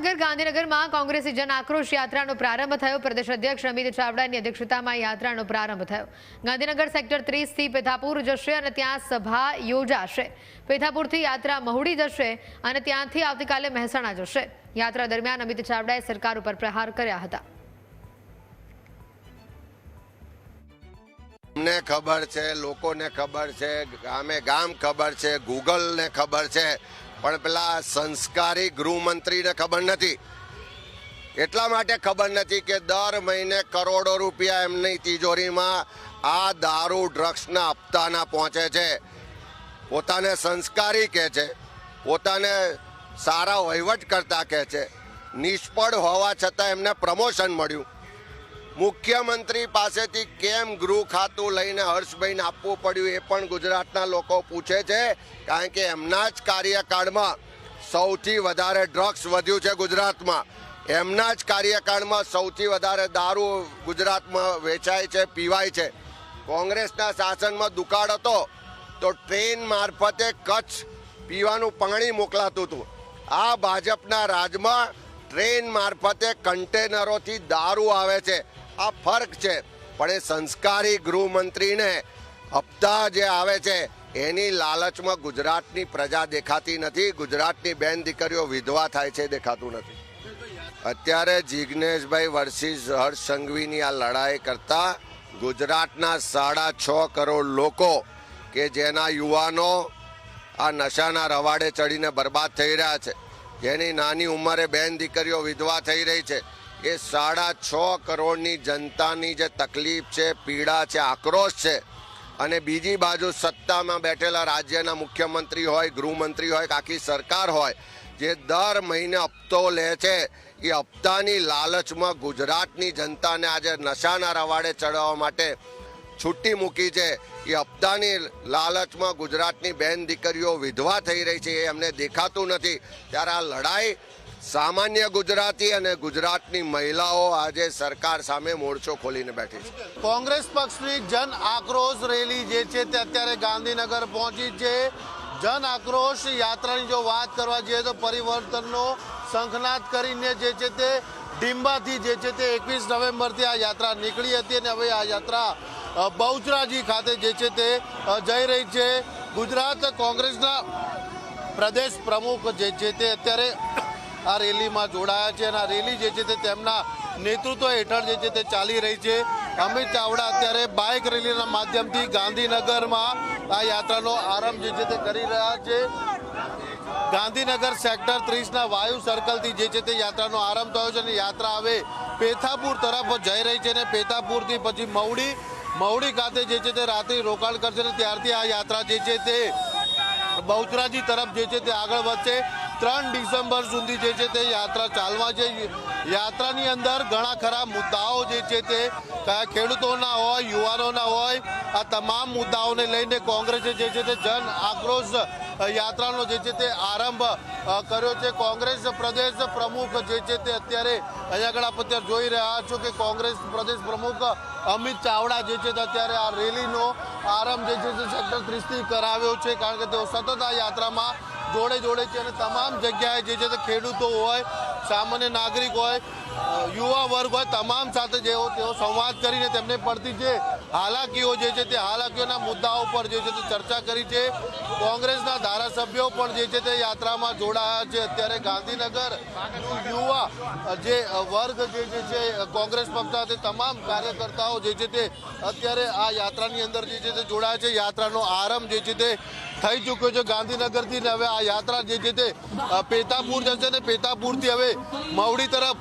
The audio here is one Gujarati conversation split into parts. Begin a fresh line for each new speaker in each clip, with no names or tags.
ભાવનગર ગાંધીનગરમાં કોંગ્રેસી જન આક્રોશ યાત્રાનો પ્રારંભ થયો. પ્રદેશ અધ્યક્ષ અમિત ચાવડાની અધ્યક્ષતામાં યાત્રાનો પ્રારંભ થયો. ગાંધીનગર સેક્ટર ત્રીસથી પેથાપુર જશે અને ત્યાં સભા યોજાશે. પેથાપુરથી યાત્રા મહુડી જશે અને ત્યાંથી આવતીકાલે મહેસાણા જશે. યાત્રા દરમિયાન અમિત ચાવડાએ સરકાર ઉપર પ્રહાર કર્યા હતા.
અમને ખબર છે, લોકોને ખબર છે, ગામે ગામ ખબર છે, ગૂગલને ખબર છે. પણ પેલા સંસ્કારી ગૃહમંત્રીને ખબર નથી. એટલા માટે ખબર નથી કે દર મહિને કરોડો રૂપિયા એમની તિજોરીમાં આ દારૂ, ડ્રગ્સના હપ્તાના પહોંચે છે. પોતાને સંસ્કારી કહે છે. પોતાને સારા વહીવટ કરતા કહે છે. નિષ્ફળ હોવા છતાં એમને પ્રમોશન મળ્યું. મુખ્યમંત્રી પાસેથી કેમ ગૃહ ખાતું લઈને હર્ષભાઈને આપવું પડ્યું એ પણ ગુજરાતના લોકો પૂછે છે, કારણ કે એમના જ કાર્યકાળમાં સૌથી વધારે ડ્રગ્સ વધ્યું છે ગુજરાતમાં. એમના જ કાર્યકાળમાં સૌથી વધારે દારૂ ગુજરાતમાં વેચાય છે, પીવાય છે. કોંગ્રેસના શાસનમાં દુકાળ હતો, તો ટ્રેન મારફતે કચ્છ પીવાનું પાણી મોકલાતું હતું. આ ભાજપના રાજમાં ટ્રેન મારફતે કન્ટેનરોથી દારૂ આવે છે. આ ફરક છે. પણ એ સંસ્કારી ગૃહમંત્રીને હપ્તા જે આવે છે, એની લાલચમાં ગુજરાતની પ્રજા દેખાતી નથી. ગુજરાતની બેન દીકરીઓ વિધવા થાય છે દેખાતું નથી. અત્યારે જિગ્નેશભાઈ વર્સિસ હર્ષ સંઘવીની આ લડાઈ કરતા ગુજરાતના સાડા છ કરોડ લોકો કે જેના યુવાનો આ નશાના રવાડે ચડીને બરબાદ થઈ રહ્યા છે. જેની નાની ઉંમરે બેન દીકરીઓ વિધવા થઈ રહી છે. એ સાડા છ કરોડની જનતાની જે તકલીફ છે, પીડા છે, આક્રોશ છે અને બીજી બાજુ સત્તામાં બેઠેલા રાજ્યના મુખ્યમંત્રી હોય, ગૃહમંત્રી હોય કે આખી સરકાર હોય, જે દર મહિને હપ્તો લે છે, એ હપ્તાની લાલચમાં ગુજરાતની જનતાને આજે નશાના રવાડે ચડાવવા માટે છૂટી મૂકી છે. એ હપ્તાની લાલચમાં ગુજરાતની બેન દીકરીઓ વિધવા થઈ રહી છે, એ અમને દેખાતું નથી. ત્યારે આ લડાઈ સામાન્ય ગુજરાતી અને ગુજરાતની મહિલાઓ આજે સરકાર સામે મોરચો ખોલીને બેઠી છે.
કોંગ્રેસ પક્ષની જન આક્રોશ રેલી જે છે તે અત્યારે ગાંધીનગર પહોંચી છે. જન આક્રોશ યાત્રાની જો વાત કરવા જઈએ તો પરિવર્તનનો શંખનાદ કરીને જે છે તે ડીંબાથી જે છે તે એકવીસ નવેમ્બરથી આ યાત્રા નીકળી હતી અને હવે આ યાત્રા બહુચરાજી ખાતે જે છે તે જઈ રહી છે. ગુજરાત કોંગ્રેસના પ્રદેશ પ્રમુખ જે છે તે અત્યારે આ રેલીમાં જોડાયા છે અને આ રેલી જે છે તે તેમના નેતૃત્વ હેઠળ જે છે તે ચાલી રહી છે. અમિત ચાવડા અત્યારે બાઇક રેલીના માધ્યમથી ગાંધીનગરમાં આ યાત્રાનો આરંભ જે છે તે કરી રહ્યા છે. ગાંધીનગર સેક્ટર ત્રીસના વાયુ સર્કલથી જે છે તે યાત્રાનો આરંભ થયો છે અને યાત્રા હવે પેથાપુર તરફ જઈ રહી છે અને પેથાપુરથી પછી મવડી મવડી ખાતે જે છે તે રાત્રિ રોકાણ કરશે અને ત્યારથી આ યાત્રા જે છે તે બહુચરાજી તરફ જે છે તે આગળ વધશે. ત્રણ ડિસેમ્બર સુધી જે છે તે યાત્રા ચાલવા છે યાત્રાની અંદર ઘણા ખરા મુદ્દાઓ જે છે તે કયા ખેડૂતોના હોય, યુવાનોના હોય, આ તમામ મુદ્દાઓને લઈને કોંગ્રેસે જે છે તે જન આક્રોશ યાત્રાનો જે છે તે આરંભ કર્યો છે. કોંગ્રેસ પ્રદેશ પ્રમુખ જે છે તે અત્યારે અહીંયા આગળ આપ અત્યારે જોઈ રહ્યા છો કે કોંગ્રેસ પ્રદેશ પ્રમુખ અમિત ચાવડા જે છે તે અત્યારે આ રેલીનો આરંભ જે છે તે સેક્ટર ત્રીસથી કરાવ્યો છે, કારણ કે તેઓ સતત આ યાત્રામાં જોડે જોડે છે અને તમામ જગ્યાએ જે છે તે ખેડૂતો હોય સામાન્ય નાગરિક હોય યુવા વર્ગ હોય, તમામ સાથે જેઓ તેઓ સંવાદ કરીને તેમને પડતી જે હાલાકીઓ જે છે તે હાલાકીઓના મુદ્દાઓ પર જે છે તે ચર્ચા કરી છે. કોંગ્રેસના ધારાસભ્યો પણ જે છે તે યાત્રામાં જોડાયા છે. અત્યારે ગાંધીનગર યુવા જે વર્ગ જે છે કોંગ્રેસ પક્ષના તે તમામ કાર્યકર્તાઓ જે છે તે અત્યારે આ યાત્રાની અંદર જે છે તે જોડાયા છે. યાત્રાનો આરંભ જે છે તે થઈ ચૂક્યો છે ગાંધીનગરથી ને હવે આ યાત્રા જે છે તે પેતાપુર જશે ને પેતાપુરથી હવે મવડી તરફ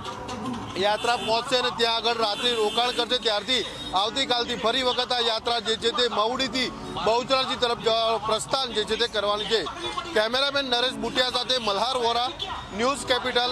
યાત્રા પહોંચશે અને ત્યાં આગળ રાત્રિ રોકાણ કરશે. ત્યારથી આવતીકાલથી ફરી વખત આ યાત્રા જે છે તે મવડીથી બહુચરાજી તરફ જવાનું પ્રસ્થાન જે છે તે કરવાની છે. કેમેરામેન નરેશ બુટિયા સાથે મલ્હાર વોરા, ન્યૂઝ કેપિટલ.